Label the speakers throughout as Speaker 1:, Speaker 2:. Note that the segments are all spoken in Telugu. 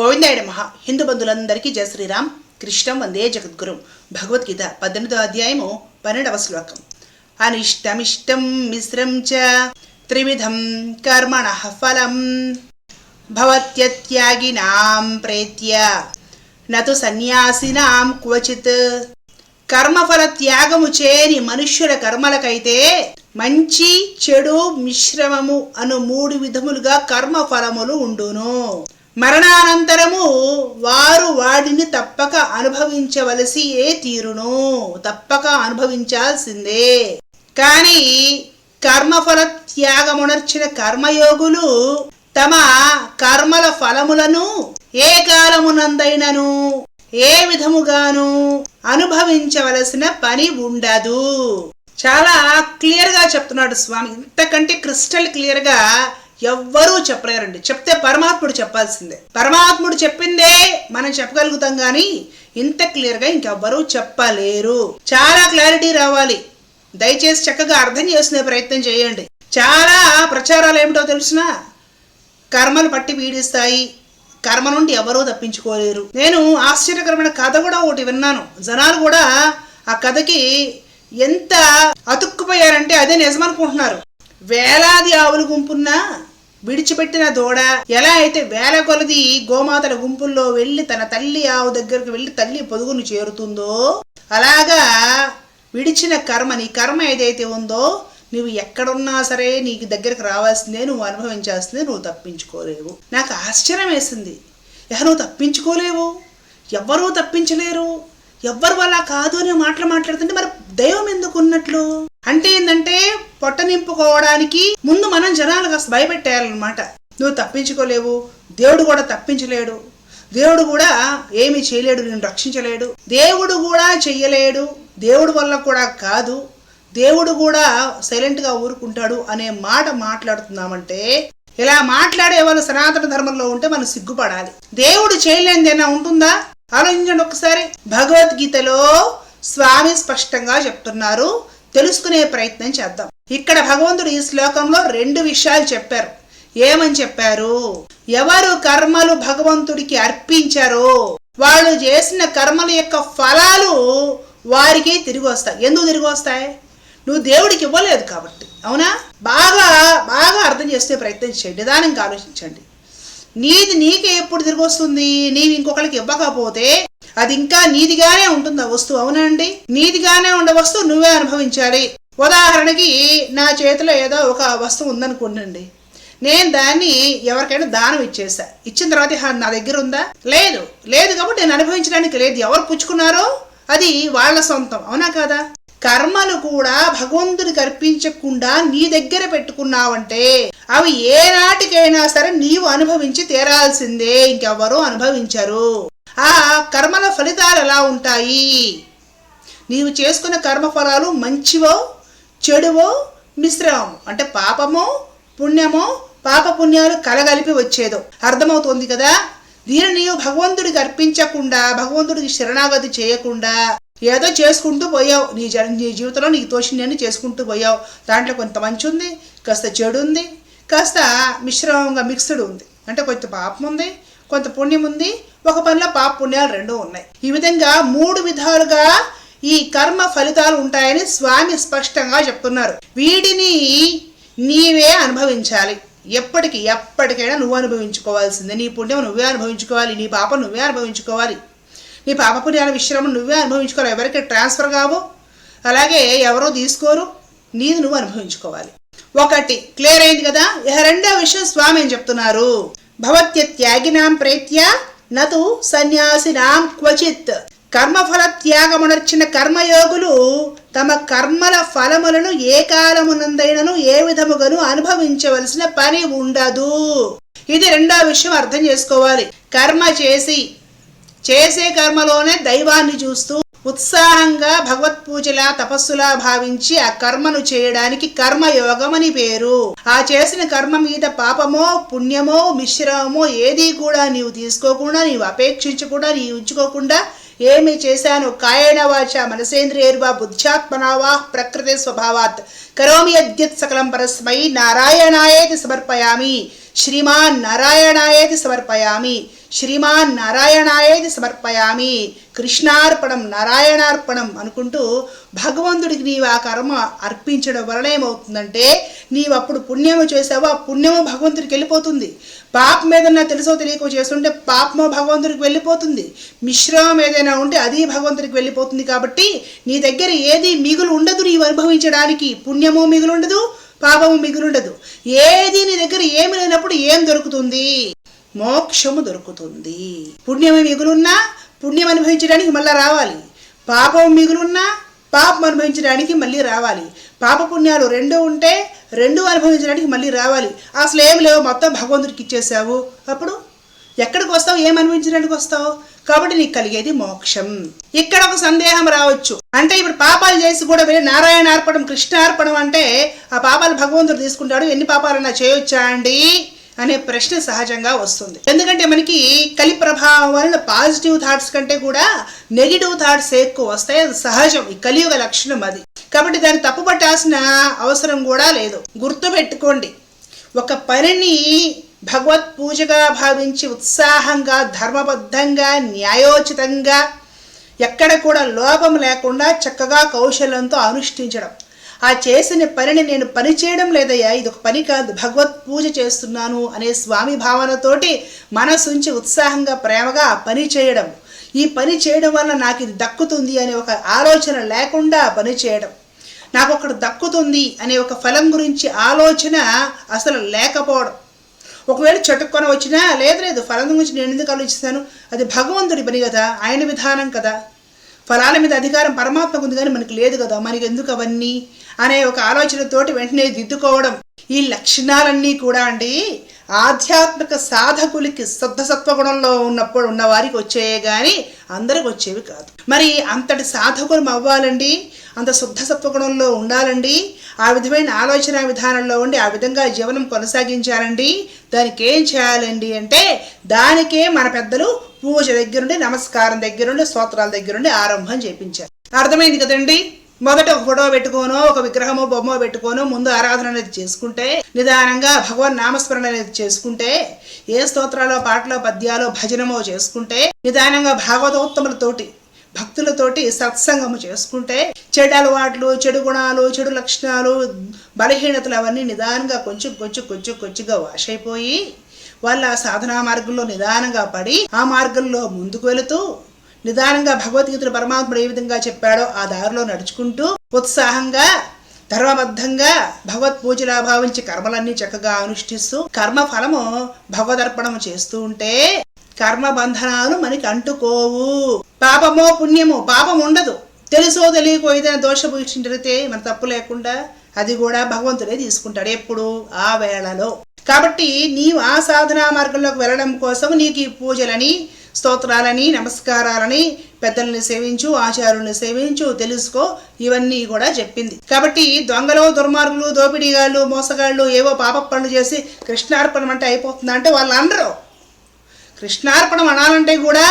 Speaker 1: గోవిందాయ నమ. హిందూ బంధువులందరికీ జయ శ్రీరామ్. కృష్ణం వందే జగద్గురు. భగవద్గీత పద్దెనిమిదో అధ్యాయము పన్నెండవ శ్లోకం. అనిష్టమిష్టం మిశ్రం చ త్రివిధం కర్మణ ఫలం. భవత్యత్యాగినాం ప్రేత్య. నతు సన్యాసినాం క్వచిత్. కర్మఫల త్యాగము చేయని మనుష్యుల కర్మలకైతే మంచి చెడు మిశ్రమము అను మూడు విధములుగా కర్మ ఫలములు ఉండును. మరణానంతరము వారు వాడిని తప్పక అనుభవించవలసి ఏ తీరును తప్పక అనుభవించాల్సిందే. కానీ కర్మఫల త్యాగమునర్చిన కర్మయోగులు తమ కర్మల ఫలములను ఏ కాలమునందైనను ఏ విధముగాను అనుభవించవలసిన పని ఉండదు. చాలా క్లియర్గా చెప్తున్నాడు స్వామి. ఇంతకంటే క్రిస్టల్ క్లియర్గా ఎవ్వరూ చెప్పలేరండి. చెప్తే పరమాత్ముడు చెప్పాల్సిందే. పరమాత్ముడు చెప్పిందే మనం చెప్పగలుగుతాం కానీ ఇంత క్లియర్గా ఇంకెవ్వరూ చెప్పలేరు. చాలా క్లారిటీ రావాలి. దయచేసి చక్కగా అర్థం చేసుకునే ప్రయత్నం చేయండి. చాలా ప్రచారాలు ఏమిటో తెలిసిన? కర్మలు పట్టి పీడిస్తాయి. కర్మ నుండి ఎవరూ తప్పించుకోలేరు. నేను ఆశ్చర్యకరమైన కథ కూడా ఒకటి విన్నాను. జనాలు కూడా ఆ కథకి ఎంత అతుక్కుపోయారంటే అదే నిజమనుకుంటున్నారు వేలాది ఆవులు గుంపున్నా విడిచిపెట్టిన దూడ. ఎలా అయితే వేల కొలది గోమాతల గుంపుల్లో వెళ్ళి తన తల్లి ఆవు దగ్గరికి వెళ్ళి తల్లి పొదుగును చేరుతుందో అలాగా విడిచిన కర్మ నీ కర్మ ఏదైతే ఉందో నువ్వు ఎక్కడున్నా సరే నీకు దగ్గరికి రావాల్సిందే నువ్వు అనుభవించాల్సిందే నువ్వు తప్పించుకోలేవు. నాకు ఆశ్చర్యం వేసింది. నువ్వు తప్పించుకోలేవు. ఎవ్వరూ తప్పించలేరు. ఎవ్వరు వల్ల కాదు అనే మాటలు మాట్లాడుతుంటే మరి దైవం ఎందుకు ఉన్నట్లు? అంటే ఏంటంటే పొట్ట నింపుకోవడానికి ముందు మనం జనాలు కాస్త భయపెట్టేయాలన్నమాట. నువ్వు తప్పించుకోలేవు దేవుడు కూడా తప్పించలేడు దేవుడు కూడా ఏమీ చేయలేడు నేను రక్షించలేడు దేవుడు కూడా చెయ్యలేడు దేవుడు వల్ల కూడా కాదు దేవుడు కూడా సైలెంట్గా ఊరుకుంటాడు అనే మాట మాట్లాడుతున్నామంటే ఇలా మాట్లాడే వాళ్ళు సనాతన ధర్మంలో ఉంటే మనం సిగ్గుపడాలి. దేవుడు చేయలేనిదేనా ఉంటుందా? ఆలోచించండి ఒకసారి భగవద్గీతలో స్వామి స్పష్టంగా చెప్తున్నారు. తెలుసుకునే ప్రయత్నం చేద్దాం. ఇక్కడ భగవంతుడు ఈ శ్లోకంలో రెండు విషయాలు చెప్పారు. ఏమని చెప్పారు? ఎవరు కర్మలు భగవంతుడికి అర్పించారో వాళ్ళు చేసిన కర్మల యొక్క ఫలాలు వారికి తిరిగి వస్తాయి. ఎందుకు తిరిగి వస్తాయి? నువ్వు దేవుడికి ఇవ్వలేదు కాబట్టి. అవునా? బాగా బాగా అర్థం చేసే ప్రయత్నం చేయండి. నిదానంగా ఆలోచించండి. నీది నీకే ఎప్పుడు తిరిగి వస్తుంది? నీవి ఇంకొకరికి ఇవ్వకపోతే అది ఇంకా నీదిగానే ఉంటుంది ఆ వస్తువు అవునండి నీదిగానే ఉండే వస్తువు నువ్వే అనుభవించాలి. ఉదాహరణకి నా చేతిలో ఏదో ఒక వస్తువు ఉందనుకోండి నేను దాన్ని ఎవరికైనా దానం ఇచ్చేసా. ఇచ్చిన తర్వాత నా దగ్గర ఉందా? లేదు. లేదు కాబట్టి నేను అనుభవించడానికి లేదు. ఎవరు పుచ్చుకున్నారో అది వాళ్ళ సొంతం. అవునా కదా? కర్మలు కూడా భగవంతుడికి అర్పించకుండా నీ దగ్గర పెట్టుకున్నావంటే అవి ఏ నాటికైనా సరే నీవు అనుభవించి తీరాల్సిందే ఇంకెవ్వరూ అనుభవించరు. ఆ కర్మల ఫలితాలు ఎలా ఉంటాయి? నీవు చేసుకున్న కర్మఫలాలు మంచివో చెడువో మిశ్రమం అంటే పాపమో పుణ్యమో పాప పుణ్యాలు కలగలిపి వచ్చేదో. అర్థమవుతోంది కదా? దీనిని నీవు భగవంతుడికి అర్పించకుండా భగవంతుడికి శరణాగతి చేయకుండా ఏదో చేసుకుంటూ పోయావు. నీ జ నీ జీవితంలో నీకు తోచిందని చేసుకుంటూ పోయావు. దాంట్లో కొంత మంచి ఉంది కాస్త చెడు ఉంది కాస్త మిశ్రమంగా మిక్స్డ్ ఉంది. అంటే కొంత పాపం ఉంది కొంత పుణ్యం ఉంది. ఒక పనిలో పాప పుణ్యాలు రెండూ ఉన్నాయి. ఈ విధంగా మూడు విధాలుగా ఈ కర్మ ఫలితాలు ఉంటాయని స్వామి స్పష్టంగా చెప్తున్నారు. వీటిని నీవే అనుభవించాలి. ఎప్పటికి ఎప్పటికైనా నువ్వు అనుభవించుకోవాల్సిందే. నీ పుణ్యం నువ్వే అనుభవించుకోవాలి. నీ పాపం నువ్వే అనుభవించుకోవాలి. నీ పాప పుణ్యాల విశ్రమం నువ్వే అనుభవించుకోవాలి. ఎవరికి ట్రాన్స్ఫర్ కావు అలాగే ఎవరో తీసుకోరు నీది నువ్వు అనుభవించుకోవాలి. ఒకటి క్లియర్ అయింది కదా? ఇక రెండో విషయం స్వామి ఏం చెప్తున్నారు? భవత్య త్యాగినాం ప్రేత్య నతు సన్యాసినాం క్వచిత్. కర్మఫల త్యాగమునర్చిన కర్మయోగులు తమ కర్మల ఫలములను ఏ కాలమునందైనను ఏ విధముగాను అనుభవించవలసిన పని ఉండదు. ఇది రెండో విషయం అర్థం చేసుకోవాలి. కర్మ చేసి చేసే కర్మలోనే దైవాన్ని చూస్తూ ఉత్సాహంగా భగవత్ పూజలా తపస్సులా భావించి ఆ కర్మను చేయడానికి కర్మయోగం అని పేరు. ఆ చేసిన కర్మ మీద పాపమో పుణ్యమో మిశ్రమమో ఏది కూడా నీవు తీసుకోకుండా నీవు అపేక్షించకుండా నీవు ఉంచుకోకుండా ఏమి చేశాను కాయన వాచ మనసేంద్రియర్వా బుద్ధ్యాత్మనావా ప్రకృతి స్వభావాత్. కరోమి అద్యత్ సకలం పరస్మై నారాయణాయేతి సమర్పయామి. శ్రీమాన్ నారాయణాయేతి సమర్పయామి. శ్రీమాన్ నారాయణాయది సమర్పయామి. కృష్ణార్పణం నారాయణార్పణం అనుకుంటూ భగవంతుడికి నీవు ఆ కర్మ అర్పించడం వలన ఏమవుతుందంటే నీవు అప్పుడు పుణ్యము చేసావు ఆ పుణ్యము భగవంతుడికి వెళ్ళిపోతుంది. పాపం ఏదన్నా తెలుసో తెలియకో చేస్తుంటే పాపము భగవంతుడికి వెళ్ళిపోతుంది. మిశ్రమం ఏదైనా ఉంటే అది భగవంతుడికి వెళ్ళిపోతుంది కాబట్టి నీ దగ్గర ఏది మిగులు ఉండదు నీవు అనుభవించడానికి. పుణ్యము మిగులు ఉండదు పాపము మిగులుండదు. ఏది నీ దగ్గర ఏమి లేనప్పుడు ఏం దొరుకుతుంది? మోక్షము దొరుకుతుంది. పుణ్యము మిగులున్నా పుణ్యం అనుభవించడానికి మళ్ళీ రావాలి. పాపం మిగులున్నా పాపం అనుభవించడానికి మళ్ళీ రావాలి. పాప పుణ్యాలు రెండు ఉంటే రెండు అనుభవించడానికి మళ్ళీ రావాలి. అసలు ఏం లేవు మొత్తం భగవంతుడికి ఇచ్చేసావు అప్పుడు ఎక్కడికి వస్తావు ఏం అనుభవించడానికి వస్తావు? కాబట్టి నీకు కలిగేది మోక్షం. ఇక్కడ ఒక సందేహం రావచ్చు. అంటే ఇప్పుడు పాపాలు చేసి కూడా వెళ్ళి నారాయణ అర్పణం కృష్ణ అర్పణం అంటే ఆ పాపాలు భగవంతుడు తీసుకుంటాడు. ఎన్ని పాపాలన్నా చేయొచ్చా అండి? అనే ప్రశ్న సహజంగా వస్తుంది. ఎందుకంటే మనకి కలి ప్రభావం వలన పాజిటివ్ థాట్స్ కంటే కూడా నెగిటివ్ థాట్స్ ఎక్కువ వస్తాయి. అది సహజం. ఈ కలియుగ లక్షణం అది. కాబట్టి దాన్ని తప్పుపట్టాల్సిన అవసరం కూడా లేదు. గుర్తు పెట్టుకోండి. ఒక పనిని భగవత్ పూజగా భావించి ఉత్సాహంగా ధర్మబద్ధంగా న్యాయోచితంగా ఎక్కడ కూడా లోపం లేకుండా చక్కగా కౌశలంతో అనుష్ఠించడం. ఆ చేసిన పనిని నేను పని చేయడం లేదయ్యా ఇది ఒక పని కాదు భగవత్ పూజ చేస్తున్నాను అనే స్వామి భావనతోటి మనసుంచి ఉత్సాహంగా ప్రేమగా పని చేయడం. ఈ పని చేయడం వల్ల నాకు ఇది దక్కుతుంది అనే ఒక ఆలోచన లేకుండా పని చేయడం. నాకు ఒకటి దక్కుతుంది అనే ఒక ఫలం గురించి ఆలోచన అసలు లేకపోవడం. ఒకవేళ చటుక్కొని వచ్చినా లేదు లేదు ఫలం గురించి నేను ఎందుకు ఆలోచిస్తాను? అది భగవంతుడి పని కదా ఆయన విధానం కదా. ఫలాల మీద అధికారం పరమాత్మకు ఉంది కానీ మనకి లేదు కదా. మనకి ఎందుకు అవన్నీ? అనే ఒక ఆలోచనతోటి వెంటనే దిద్దుకోవడం ఈ లక్షణాలన్నీ కూడా అండి. ఆధ్యాత్మిక సాధకులకి శుద్ధ సత్వగుణంలో ఉన్నప్పుడు ఉన్న వారికి వచ్చేయే కానీ అందరికి వచ్చేవి కాదు. మరి అంతటి సాధకులం అవ్వాలండి? అంత శుద్ధ సత్వగుణంలో ఉండాలండి? ఆ విధమైన ఆలోచన విధానంలో ఉండి ఆ విధంగా జీవనం కొనసాగించాలండి? దానికి ఏం చేయాలండి అంటే దానికే మన పెద్దలు పూజ దగ్గరుండి నమస్కారం దగ్గరుండి స్తోత్రాల దగ్గరుండి ఆరంభం చేపించారు. అర్థమైంది కదండి? మొదట ఒక ఫోటో పెట్టుకోను ఒక విగ్రహమో బొమ్మ పెట్టుకోను ముందు ఆరాధన అనేది చేసుకుంటే నిదానంగా భగవాన్ నామస్మరణ అనేది చేసుకుంటే ఏ స్తోత్రాలో పాటలో పద్యాలో భజనమో చేసుకుంటే నిదానంగా భాగవతోత్తములతోటి భక్తులతోటి సత్సంగము చేసుకుంటే చెడు అలవాట్లు చెడు గుణాలు చెడు లక్షణాలు బలహీనతలు అవన్నీ నిదానంగా కొంచెం కొంచెం కొంచెం కొంచెంగా వాష్ అయిపోయి వాళ్ళ సాధనా మార్గంలో నిదానంగా పడి ఆ మార్గంలో ముందుకు వెళుతూ నిదానంగా భగవద్గీతలు పరమాత్ముడు ఏ విధంగా చెప్పాడో ఆ దారిలో నడుచుకుంటూ ఉత్సాహంగా ధర్మబద్ధంగా భగవత్ పూజలా భావించి కర్మలన్నీ చక్కగా అనుష్ఠిస్తూ కర్మ ఫలము భగవదర్పణము చేస్తూ ఉంటే కర్మ బంధనాలు మనకి అంటుకోవు. పాపమో పుణ్యమో పాపం ఉండదు. తెలుసో తెలియకో ఏదైనా దోషభూషణ జరిగితే మన తప్పు లేకుండా అది కూడా భగవంతుడే తీసుకుంటాడు ఎప్పుడు ఆ వేళలో. కాబట్టి నీవు ఆ సాధనా మార్గంలోకి వెళ్ళడం కోసం నీకు ఈ పూజలని స్తోత్రాలని నమస్కారాలని పెద్దల్ని సేవించు ఆచారుల్ని సేవించు తెలుసుకో ఇవన్నీ కూడా చెప్పింది. కాబట్టి దొంగలు దుర్మార్గులు దోపిడీగాళ్ళు మోసగాళ్ళు ఏవో పాప పనులు చేసి కృష్ణార్పణం అంటే అయిపోతుందా అంటే వాళ్ళు అనరు కృష్ణార్పణం అనాలంటే కూడా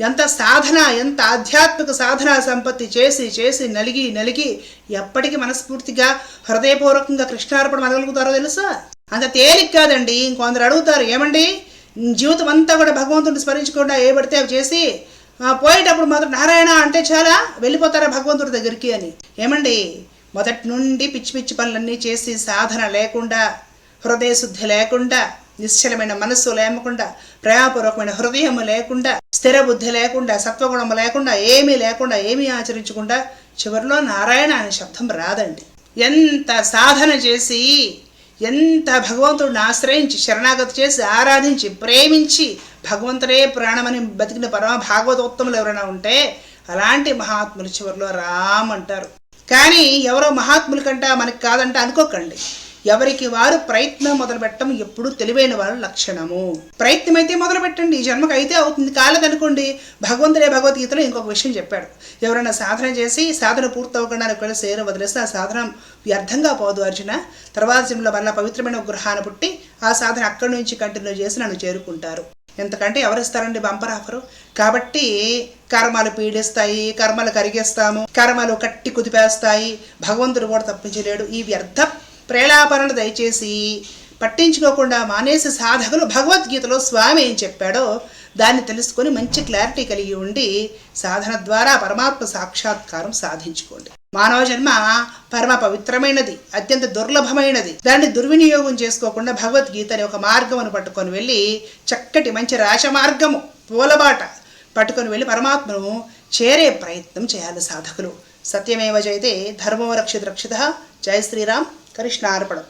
Speaker 1: ఎంత సాధన ఎంత ఆధ్యాత్మిక సాధన సంపత్తి చేసి చేసి నలిగి నలిగి ఎప్పటికీ మనస్ఫూర్తిగా హృదయపూర్వకంగా కృష్ణార్పణం అనగలుగుతారో తెలుసా? అంత తేలిక కాదండి. ఇంకొందరు అడుగుతారు ఏమండి? జీవితం అంతా కూడా భగవంతుడిని స్మరించకుండా ఏ పడితే అవి చేసి పోయేటప్పుడు మాత్రం నారాయణ అంటే చాలా వెళ్ళిపోతారా భగవంతుడి దగ్గరికి? అని. ఏమండి? మొదటి నుండి పిచ్చి పిచ్చి పనులన్నీ చేసి సాధన లేకుండా హృదయ శుద్ధి లేకుండా నిశ్చలమైన మనస్సు లేకుండా ప్రేమపూర్వకమైన హృదయం లేకుండా స్థిర బుద్ధి లేకుండా సత్వగుణం లేకుండా ఏమీ లేకుండా ఏమీ ఆచరించకుండా చివరిలో నారాయణ అనే శబ్దం రాదండి. ఎంత సాధన చేసి ఎంత భగవంతుడిని ఆశ్రయించి శరణాగతి చేసి ఆరాధించి ప్రేమించి భగవంతుడే ప్రాణమని బతికిన పరమ భాగవతోత్తములు ఎవరైనా ఉంటే అలాంటి మహాత్ములు చివరిలో రామ్ అంటారు కానీ ఎవరో మహాత్ముల కంట మనకి కాదంట అనుకోకండి. ఎవరికి వారు ప్రయత్నం మొదలు పెట్టడం ఎప్పుడు తెలివైన వారి లక్షణము. ప్రయత్నం అయితే మొదలు పెట్టండి ఈ జన్మకు అయితే అవుతుంది. కాలేదనుకోండి భగవంతుడే భగవద్గీతలో ఇంకొక విషయం చెప్పాడు. ఎవరైనా సాధన చేసి సాధన పూర్తవకుండా ఒకవేళ సేరు వదిలేస్తే ఆ సాధన వ్యర్థంగా పోదు అర్జున. తర్వాత జన్మలో వల్ల పవిత్రమైన గృహాన్ని పుట్టి ఆ సాధన అక్కడి నుంచి కంటిన్యూ చేసి నన్ను చేరుకుంటారు. ఎంతకంటే ఎవరిస్తారండి బంపర్ ఆఫరు? కాబట్టి కర్మలు పీడిస్తాయి కర్మలు కరిగేస్తాము కర్మలు కట్టి కుదిపేస్తాయి. భగవంతుడు కూడా తప్పించలేడు. ఈ వ్యర్థ ప్రేలాపనలు దయచేసి పట్టించుకోకుండా మానేసి సాధకులు భగవద్గీతలో స్వామి ఏం చెప్పాడో దాన్ని తెలుసుకొని మంచి క్లారిటీ కలిగి ఉండి సాధన ద్వారా పరమాత్మ సాక్షాత్కారం సాధించుకోండి. మానవ జన్మ పరమ పవిత్రమైనది అత్యంత దుర్లభమైనది. దాన్ని దుర్వినియోగం చేసుకోకుండా భగవద్గీత అనే ఒక మార్గమును పట్టుకొని వెళ్ళి చక్కటి మంచి రాశ మార్గము పూలబాట పట్టుకొని వెళ్ళి పరమాత్మను చేరే ప్రయత్నం చేయాలి సాధకులు. సత్యమేవ జయతే ధర్మో రక్షిత రక్షిత. జయ శ్రీరామ్. కృష్ణార్పణం